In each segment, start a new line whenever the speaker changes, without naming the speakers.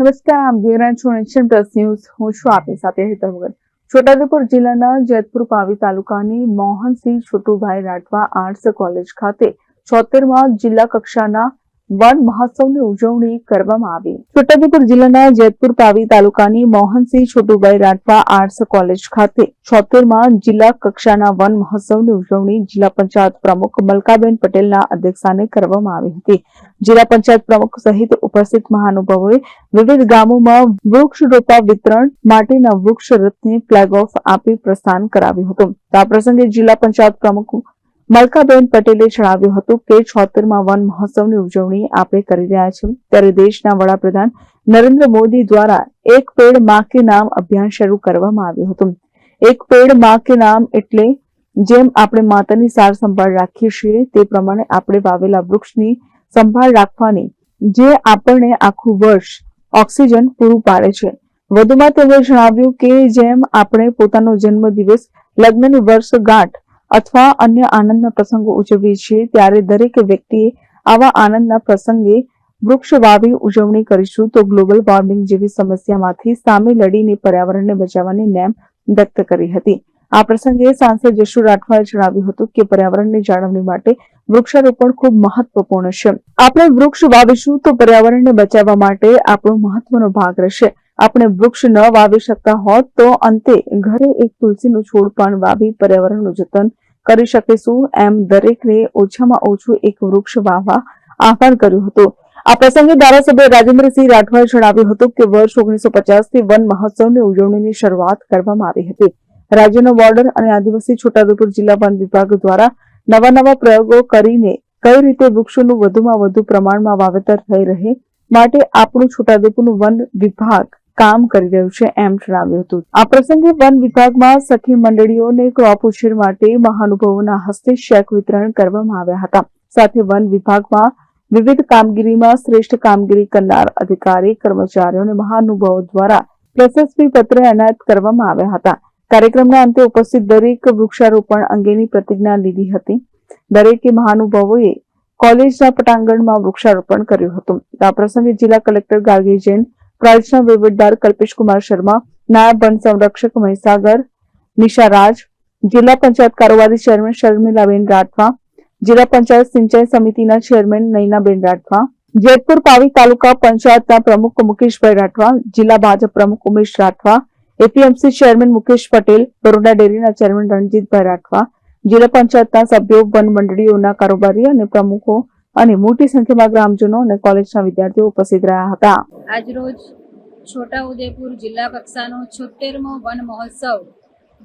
નમસ્કાર આપ જોઈ રહ્યા છો નેશન પ્લસ ન્યૂઝ હું છું આપની સાથે હેતર ભગત. છોટાઉદેપુર જિલ્લાના જેતપુર પાવી તાલુકાની મોહનસિંહ છોટુભાઈ રાઠવા આર્ટસ કોલેજ ખાતે છોતેરમાં જિલ્લા કક્ષાના વન મહોત્સવની ઉજવણી કરવામાં આવી. છોટાઉદેપુર જિલ્લાના જેતપુર પાવી તાલુકાની મોહનસિંહ છોટુભાઈ રાઠવા આર્ટસ કોલેજ ખાતે છોતેરમાં જિલ્લા કક્ષાના વન મહોત્સવની ઉજવણી જિલ્લા પંચાયત પ્રમુખ મલકાબેન પટેલના અધ્યક્ષસ્થાને કરવામાં આવી હતી. જિલ્લા પંચાયત પ્રમુખ સહિત ઉપસ્થિત મહાનુભાવોએ વિવિધ ગામોમાં વૃક્ષ રોપા વિતરણ માટેના વૃક્ષ રથને ફ્લેગ ઓફ આપી પ્રસ્થાન કરાવ્યું હતું. આ પ્રસંગે જિલ્લા પંચાયત પ્રમુખ મલકાબેન પટેલે જણાવ્યું હતું કે છોતેરમાં વન મહોત્સવની ઉજવણી આપણે કરી રહ્યા છીએ. ત્યારે દેશના વડાપ્રધાન નરેન્દ્ર મોદી દ્વારા એક પેડમાં કે નામ અભિયાન શરૂ કરવામાં આવ્યું હતું. એક પેડમાં કે નામ એટલે જેમ આપણે માતાની સાર સંભાળ રાખીએ છીએ, તે પ્રમાણે આપણે વાવેલા વૃક્ષની સંભાળ રાખવાની જે આપણને આખું વર્ષ ઓક્સિજન પૂરું પાડે છે. વધુમાં તેમણે જણાવ્યું કે જેમ આપણે પોતાનો જન્મદિવસ લગ્નની વર્ષગાંઠ અથવા અન્ય આનંદના પ્રસંગો ઉજવીએ છીએ, ત્યારે દરેક વ્યક્તિએ આવા આનંદના પ્રસંગે વૃક્ષ વાવી ઉજવણી કરીશું તો ગ્લોબલ વોર્મિંગ જેવી સમસ્યામાંથી સામે લડીને પર્યાવરણને બચાવવાની નેમ વ્યક્ત કરી હતી. આ પ્રસંગે સાંસદ જશુ રાઠવાએ જણાવ્યું હતું કે પર્યાવરણની જાળવણી માટે વૃક્ષારોપણ ખૂબ મહત્વપૂર્ણ છે. આપણે વૃક્ષ વાવીશું તો પર્યાવરણને બચાવવા માટે આપણો મહત્વનો ભાગ રહેશે. આપણે વૃક્ષ ન વાવી શકતા હોત તો અંતે ઘરે એક તુલસીનું છોડ પણ વાવી પર્યાવરણનું જતન કરી શકીશું. એમ દરેકને ઓછામાં ઓછું એક વૃક્ષ વાવવા આહવાન કર્યું હતું. આ પ્રસંગે ધારાસભ્ય રાજેન્દ્રસિંહ રાઠવાએ જણાવ્યું હતું કે વર્ષ ઓગણીસો પચાસથી વન મહોત્સવની ઉજવણીની શરૂઆત કરવામાં આવી હતી. રાજ્યનો બોર્ડર અને આદિવાસી છોટાઉદેપુર જિલ્લા વન વિભાગ દ્વારા નવા નવા પ્રયોગો કરીને કઈ રીતે વૃક્ષોનું વધુમાં વધુ પ્રમાણમાં વાવેતર થઈ રહે માટે આપણું છોટાઉદેપુરનું વન વિભાગ કામ કરી રહ્યું છે એમ જણાવ્યું હતું. આ પ્રસંગે વન વિભાગમાં સખી મંડળીઓને ક્રોપ ઉછેર માટે મહાનુભાવોના હસ્તે શેક વિતરણ કરવામાં આવ્યા હતા. સાથે વન વિભાગમાં વિવિધ કામગીરીમાં શ્રેષ્ઠ કામગીરી કરનાર અધિકારી, કર્મચારીઓને મહાનુભાવો દ્વારા પ્રશસ્તિ પત્ર એનાયત કરવામાં આવ્યા હતા. કાર્યક્રમના અંતે ઉપસ્થિત દરેક વૃક્ષારોપણ અંગેની પ્રતિજ્ઞા લીધી હતી. દરેકે મહાનુભાવોએ કોલેજના પટાંગણમાં વૃક્ષારોપણ કર્યું હતું. આ પ્રસંગે જિલ્લા કલેક્ટર ગાર્ગી જૈન પ્રાંતના વહીવટદાર કલ્પેશકુમાર શર્મા, નાયબ વન સંરક્ષક મહીસાગર, નિશા જિલ્લા પંચાયત કારોબારી ચેરમેન શર્મિલાબેન રાઠવા, જિલ્લા પંચાયત સિંચાઈ સમિતિના ચેરમેન નૈનાબેન રાઠવા, જેતપુર પાવી તાલુકા પંચાયતના પ્રમુખ મુકેશભાઈ રાઠવા, જિલ્લા ભાજપ પ્રમુખ ઉમેશ રાઠવા, એપીએમસી ચેરમેન મુકેશ પટેલ, બરોડા ડેરીના ચેરમેન રણજીતભાઈ રાઠવા, જિલ્લા પંચાયતના સભ્યો વન મંડળીઓના કારોબારી અને પ્રમુખો અને મોટી સંખ્યામાં ગ્રામજનો અને કોલેજના વિદ્યાર્થીઓ ઉપસ્થિત રહ્યા હતા.
આજરોજ છોટાઉદેપુર જિલ્લા કક્ષાનો છોતેરમો વન મહોત્સવ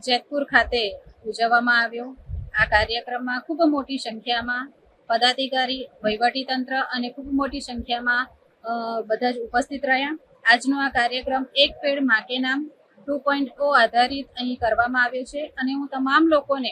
જેતપુર ખાતે ઉજવવામાં આવ્યો. આ કાર્યક્રમમાં ખૂબ મોટી સંખ્યામાં પદાધિકારી, વહીવટીતંત્ર અને ખૂબ મોટી સંખ્યામાં બધા જ ઉપસ્થિત રહ્યા. આજનો આ કાર્યક્રમ એક પેડ માકે નામ ટુ પોઈન્ટ ઓ આધારિત અહીં કરવામાં આવ્યો છે અને હું તમામ લોકોને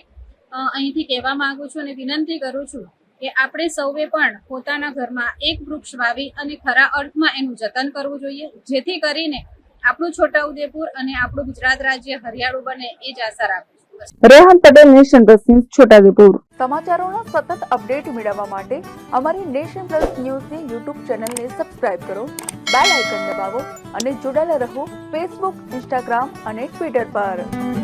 અહીંથી કહેવા માગું છું અને વિનંતી કરું છું કે આપણે સૌએ પણ પોતાના ઘરમાં એક વૃક્ષ વાવી અને ખરા અર્થમાં એનું જતન કરવું જોઈએ. જેથી કરીને આપણું છોટાઉદેપુર અને આપણું ગુજરાત રાજ્ય હરિયાળું બને એ જ આશા રાખું છું.
Rehan Patel nation plus news Chhotaudepur.
સમાચારોના સતત અપડેટ મેળવવા માટે અમારી નેશન પ્લસ ન્યૂઝની યુટ્યુબ ચેનલને સબસ્ક્રાઇબ કરો બેલ આઇકન દબાવો અને જોડાયેલા રહો ફેસબુક ઇન્સ્ટાગ્રામ અને ટ્વિટર પર.